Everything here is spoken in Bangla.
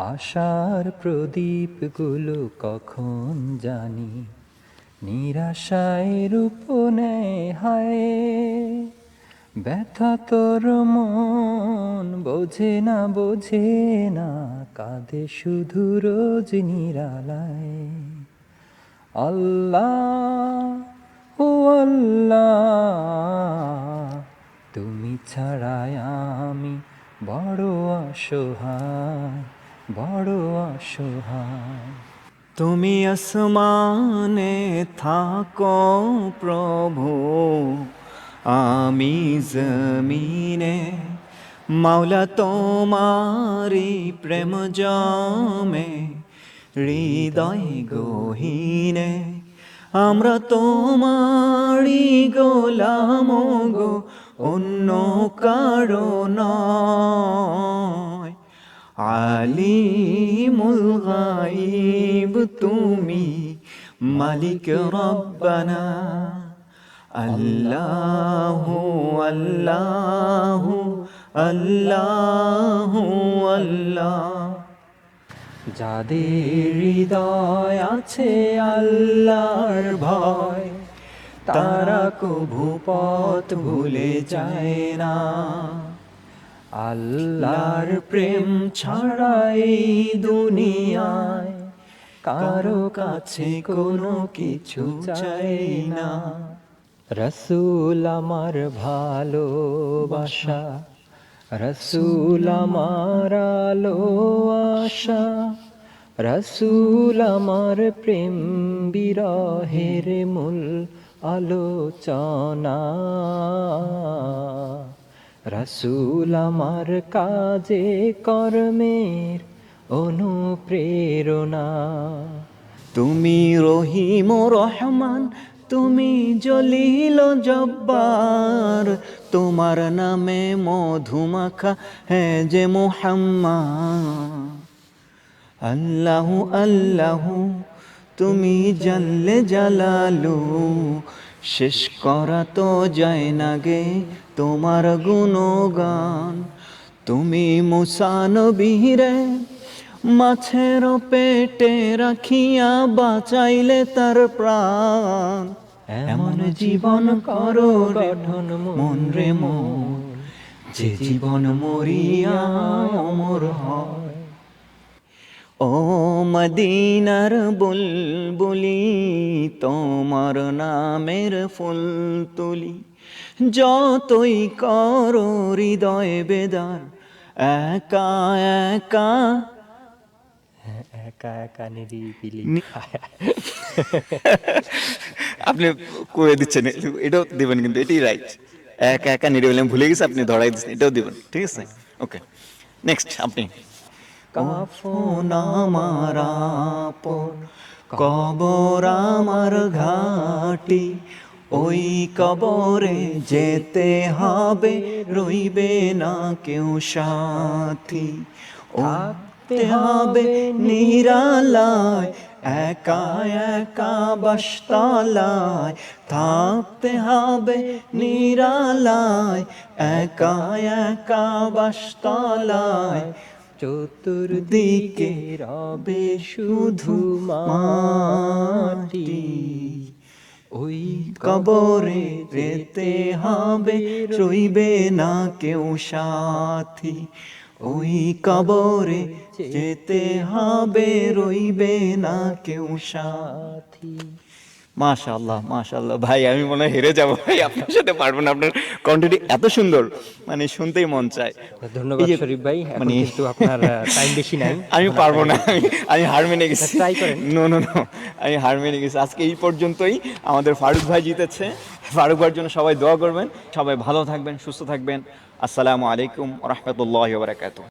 আশার প্রদীপগুলো কখন জানি? নিরাশায় রূপ নেয় হায়। ব্যথা তোর মন বোঝে না বোঝে না, কাঁদে শুধু রোজ নিরালায়। আল্লাহ, ও আল্লাহ, তুমি ছাড়াই আমি বড় অসহায়। বড় অসহায়। তুমি আসমানে থাকো প্রভু, আমি জমিনে। মাওলা তোমারি প্রেম জমে, হৃদয় গহীনে। আমরা তোমারি গোলাম গো, অন্য কারণ আলিমুল গাইব তুমি মালিক রব্বানা। আল্লাহু আল্লাহু আল্লাহু আল্লাহ। যাদের হৃদয় আছে আল্লাহর ভয়, তারা কভু পথ ভুলে যায় না। আল্লাহর প্রেম ছাড়াই দুনিয়ায় কারও কাছে কোনো কিছু চাই না। রসুল আমার ভালোবাসা, রসুল আমার আলো আশা, রসুল আমার প্রেম বিরহের মূল আলোচনা। রসুল আমার কাজে কর্মের অনুপ্রেরণা। তুমি রহিম রহমান, তুমি জলিল জব্বার। তোমার নামে মধুমাখা হ্যাঁ যে মোহাম্মদ। আল্লাহু আল্লাহু, তুমি জানলে জালালু। শেষ করা তো যায় না গে তোমার গুণগান। তুমি মুসানবীরে মাছের পেটে রাখিয়া বাঁচাইলে তার প্রাণ। এমন জীবন করো গঠন মন রে মন, যে জীবন মরিয়া অমর হয়। ও মদিনার বুলবুলি তোমার নামের ফুল তুলি। যতই করো হৃদয় বেদার একা একা একা একা নিরিবিলি। আপনি করে দিচ্ছেন এটাও দিবেন কিন্তু এটাই রাইট একা একা নিরিবিলি ভুলে গেছি আপনি ধরাই দিচ্ছেন এটাও দিবেন ঠিক আছে? ওকে নেক্সট আপনি। কাফন আমার আপন, কবর আমার ঘাটি, ওই কবরে যেতে হবে, রইবে না কেউ সাথী। থাকতে হবে নিরালায়, একা একা বাসতলায়। থাকতে হবে নিরালায়, একা একা বাসতলায়। চতুর্দিকে রবে শুধু মাটি। ওই কবরে যেতে হবে, রইবে না কেউ সাথী। ওই কবরে যেতে হবে, রইবে না কেউ সাথী। মাশাল্লাহ মাশাল্লাহ ভাই আমি মনে হয় হেরে যাব। ভাই আপনার সাথে পারব না। আপনার কণ্ঠটি এত সুন্দর। মানে শুনতেই মন চায়। ধন্যবাদ শরীফ ভাই মানে- কিন্তু আপনার টাইম বেশি নাই। আমি পারব না। আমি আমি হার মেনে গেছি। Try করেন। নো নো নো আমি হার মেনে গেছি। আজকে এই পর্যন্তই। আমাদের ফারুক ভাই জিতেছে। ফারুক ভাইয়ের জন্য সবাই দোয়া করবেন। সবাই ভালো থাকবেন সুস্থ থাকবেন। আসসালামু আলাইকুম রহমতুল্লাহ বারাকাতু